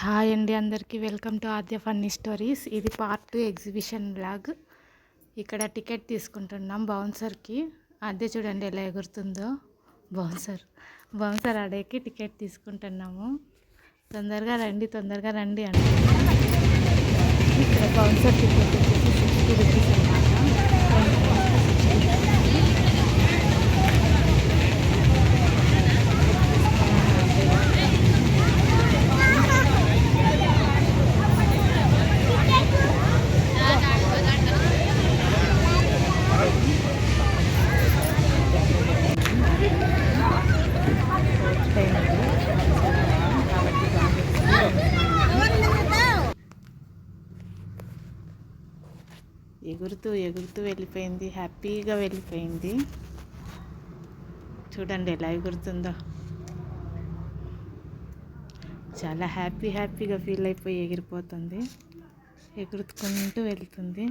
Hi అండి అందరికీ. Welcome to Aadya funny stories. ఇది పార్ట్ టూ ఎగ్జిబిషన్ బ్లాగ్. ఇక్కడ టికెట్ తీసుకుంటున్నాం బౌన్సర్కి. అద్దె చూడండి ఎలా ఎగురుతుందో. బౌన్సర్ బౌన్సర్ ఆడేకి టికెట్ తీసుకుంటున్నాము. తొందరగా రండి తొందరగా రండి అంటే ఇక్కడ బౌన్సర్ టికెట్ సిక్స్టీ రూపీస్ ఎగురుతూ ఎగురుతూ వెళ్ళిపోయింది. హ్యాపీగా వెళ్ళిపోయింది. చూడండి ఎలా ఎగురుతుందో. చాలా హ్యాపీ హ్యాపీగా ఫీల్ అయిపోయి ఎగిరిపోతుంది. ఎగురుతుకుంటూ వెళ్తుంది.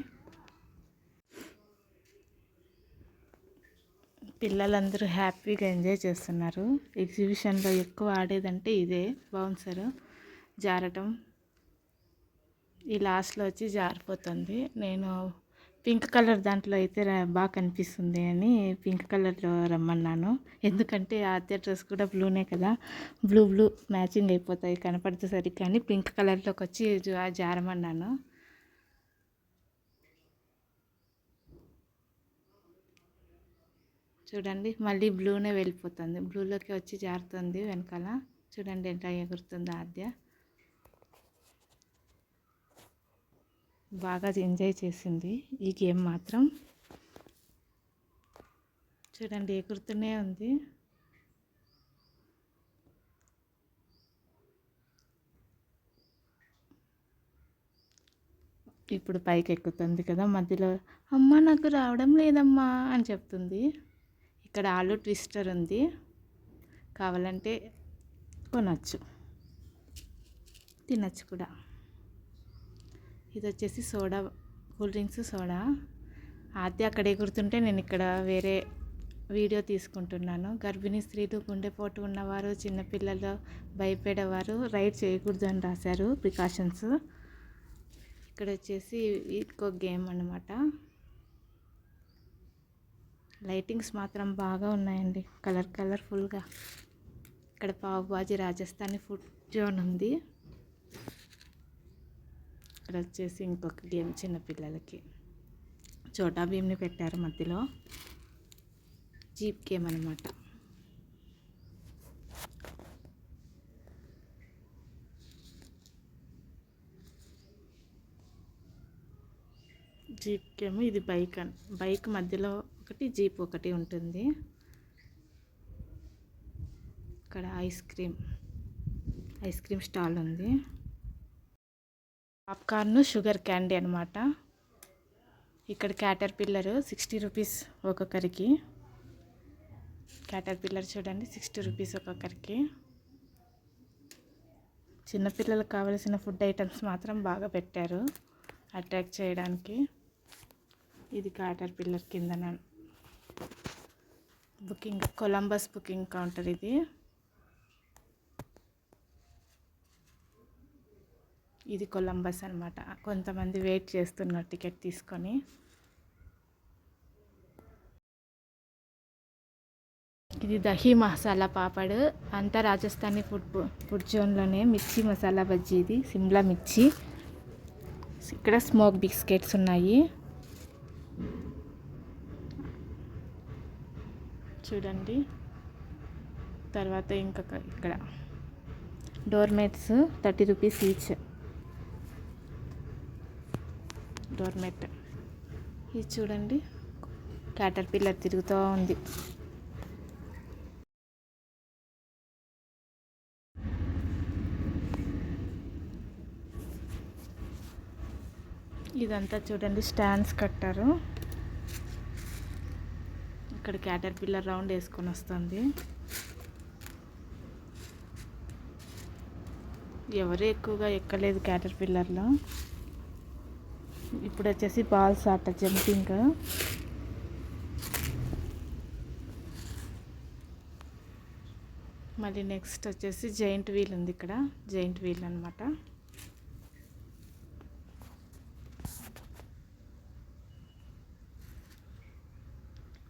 పిల్లలందరూ హ్యాపీగా ఎంజాయ్ చేస్తున్నారు. ఎగ్జిబిషన్లో ఎక్కువ ఆడేదంటే ఇదే బౌన్సర్. జారటం. ఈ లాస్ట్లో వచ్చి జారిపోతుంది. నేను పింక్ కలర్ దాంట్లో అయితే బాగా కనిపిస్తుంది అని పింక్ కలర్లో రమ్మన్నాను. ఎందుకంటే ఆద్య డ్రెస్ కూడా బ్లూనే కదా. బ్లూ బ్లూ మ్యాచింగ్ అయిపోతాయి కనపడితే సరిగ్గా కానీ పింక్ కలర్లోకి వచ్చి జారమన్నాను. చూడండి మళ్ళీ బ్లూనే వెళ్ళిపోతుంది. బ్లూలోకి వచ్చి జారుతుంది వెనకాల. చూడండి ఎంత ఎగురుతుందో ఆద్య? బాగా ఎంజాయ్ చేసింది. ఈ గేమ్ మాత్రం చూడండి ఎగురుతూనే ఉంది. ఇప్పుడు పైకి ఎక్కుతుంది కదా మధ్యలో అమ్మ నాకు రావడం లేదమ్మా అని చెప్తుంది. ఇక్కడ ఆలు ట్విస్టర్ ఉంది. కావాలంటే కొనచ్చు. తినచ్చు కూడా. ఇది వచ్చేసి soda cool drinks soda. Aadya అక్కడ ఎగురుతుంటే నేను ఇక్కడ వేరే వీడియో తీసుకుంటున్నాను. గర్భిణీ స్త్రీలు గుండెపోటు ఉన్నవారు చిన్నపిల్లలు భయపడేవారు రైడ్ చేయకూడదు అని రాశారు ప్రికాషన్స్. ఇక్కడ వచ్చేసి ఇంకో గేమ్ అనమాట లైటింగ్స్ మాత్రం బాగా ఉన్నాయండి. కలర్ కలర్ఫుల్గా. ఇక్కడ పావుబాజీ రాజస్థానీ ఫుడ్ జోన్ ఉంది. ఇక్కడ వచ్చేసి ఇంకొక గేమ్ చిన్నపిల్లలకి. చోటా భీమ్ని పెట్టారు మధ్యలో. జీప్ గేమ్ అనమాట జీప్ గేమ్ ఇది బైక్ బైక్ మధ్యలో ఒకటి జీప్ ఒకటి ఉంటుంది. ఇక్కడ ice cream ice cream stall ఉంది. పాప్కార్న్ షుగర్ క్యాండీ అనమాట ఇక్కడ క్యాటర్ పిల్లర్ సిక్స్టీ రూపీస్ ఒక్కొక్కరికి. క్యాటర్ పిల్లర్ చూడండి సిక్స్టీ రూపీస్ ఒక్కొక్కరికి. చిన్నపిల్లలకు కావలసిన ఫుడ్ ఐటమ్స్ మాత్రం బాగా పెట్టారు అట్రాక్ట్ చేయడానికి. ఇది క్యాటర్ పిల్లర్ కింద బుకింగ్ కొలంబస్ బుకింగ్ కౌంటర్ ఇది. ఇది కొలంబస్ అనమాట కొంతమంది వెయిట్ చేస్తున్నారు టికెట్ తీసుకొని. ఇది దహీ మసాలా పాపడ్. అంతా రాజస్థానీ ఫుడ్ ఫుడ్ జోన్లోనే మిర్చి మసాలా బజ్జీ ఇది సిమ్లా మిర్చి. ఇక్కడ స్మోక్ బిస్కెట్స్ ఉన్నాయి. చూడండి. తర్వాత ఇంకొక ఇక్కడ. Doormats thirty rupees each. Doormat ఇది చూడండి. క్యాటర్ పిల్లర్ తిరుగుతూ ఉంది. ఇదంతా చూడండి స్టాండ్స్ కట్టారు. ఇక్కడ క్యాటర్ పిల్లర్ రౌండ్ వేసుకొని వస్తుంది. ఎవరు ఎక్కువగా ఎక్కలేదు క్యాటర్ పిల్లర్లో ఇప్పుడు వచ్చేసి బాల్స్ ఆట జంపింగ్. మళ్ళీ నెక్స్ట్ వచ్చేసి జైంట్ వీల్ ఉంది ఇక్కడ. జైంట్ వీల్ అనమాట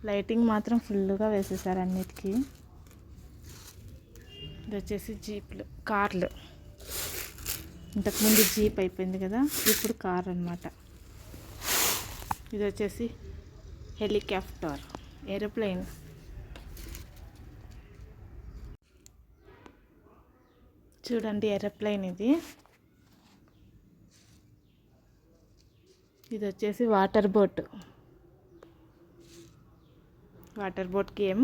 లైటింగ్ మాత్రం ఫుల్గా వేసేసారు అన్నిటికీ. ఇది వచ్చేసి జీప్లు కార్లు. ఇంతకుముందు జీప్ అయిపోయింది కదా ఇప్పుడు కార్ అనమాట ఇది వచ్చేసి హెలికాప్టర్ ఏరోప్లేన్. చూడండి ఏరోప్లేన్ ఇది. ఇది వచ్చేసి water boat. Water boat game.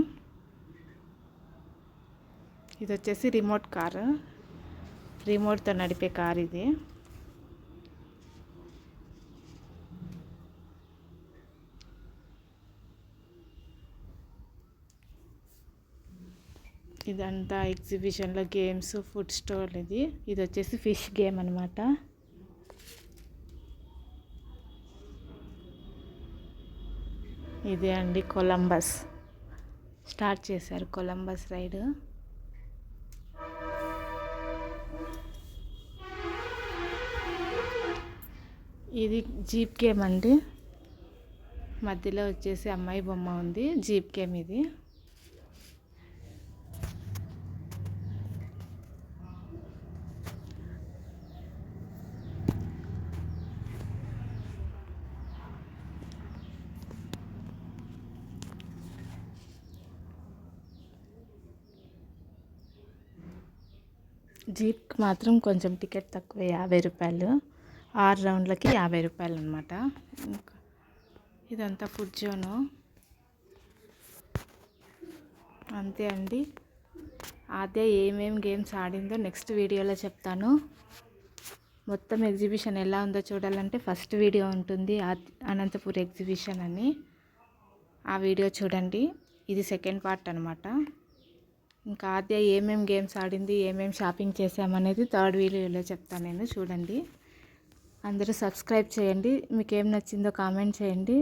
ఇది వచ్చేసి రిమోట్ కారు. రిమోట్తో నడిపే కార్ ఇది. ఇదంతా ఎగ్జిబిషన్లో గేమ్స్ ఫుడ్ స్టోర్ ఇది. ఇది వచ్చేసి ఫిష్ గేమ్ అనమాట ఇదే అండి కొలంబస్. స్టార్ట్ చేశారు కొలంబస్ రైడ్. ఇది జీప్ గేమ్ అండి. మధ్యలో వచ్చేసి అమ్మాయి బొమ్మ ఉంది. జీప్ గేమ్ ఇది. జీప్కి మాత్రం కొంచెం టికెట్ తక్కువ యాభై రూపాయలు. ఆరు రౌండ్లకి యాభై రూపాయలు అనమాట ఇంకా ఇదంతా ఫుడ్ జోను. అంతే అండి. అదే ఏమేమి గేమ్స్ ఆడిందో నెక్స్ట్ వీడియోలో చెప్తాను. మొత్తం ఎగ్జిబిషన్ ఎలా ఉందో చూడాలంటే ఫస్ట్ వీడియో ఉంటుంది అనంతపూర్ ఎగ్జిబిషన్ అని. ఆ వీడియో చూడండి. ఇది సెకండ్ పార్ట్ అనమాట ఇంకా ఆద్య ఏమేమి గేమ్స్ ఆడింది ఏమేమి షాపింగ్ చేసామనేది థర్డ్ వీడియోలో చెప్తాను నేను చూడండి. అందరూ సబ్స్క్రైబ్ చేయండి మీకు ఏం నచ్చిందో కామెంట్ చేయండి.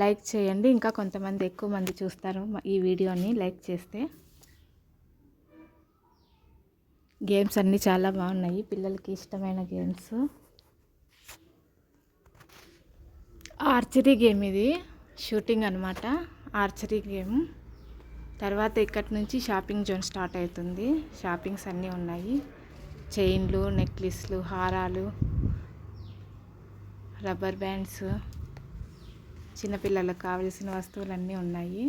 లైక్ చేయండి ఇంకా కొంతమంది ఎక్కువ మంది చూస్తారు ఈ వీడియోని లైక్ చేస్తే. గేమ్స్ అన్నీ చాలా బాగున్నాయి పిల్లలకి ఇష్టమైన గేమ్స్. ఆర్చరీ గేమ్ ఇది షూటింగ్ అనమాట ఆర్చరీ గేమ్. తర్వాత ఇక్కడి నుంచి షాపింగ్ జోన్ స్టార్ట్ అవుతుంది. షాపింగ్స్ అన్నీ ఉన్నాయి. చైన్లు నెక్లెస్లు హారాలు రబ్బర్ బ్యాండ్స్ చిన్నపిల్లలకు కావలసిన వస్తువులన్నీ ఉన్నాయి.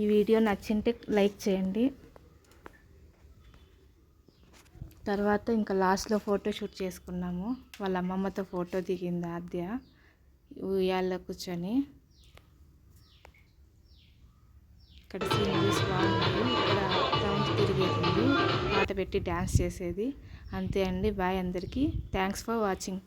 ఈ వీడియో నచ్చింటే లైక్ చేయండి. తర్వాత ఇంకా లాస్ట్లో ఫోటో షూట్ చేసుకున్నాము. వాళ్ళ అమ్మమ్మతో ఫోటో దిగింది ఆద్య. ఉయ్యాల్లో కూర్చొని. ఇక్కడ సీనరీస్ బాగున్నాయి ఇక్కడ రౌండ్ తిరిగేది. పాట పెట్టి డ్యాన్స్ చేసేది. అంతే అండి. బాయ్ అందరికీ. Thanks for watching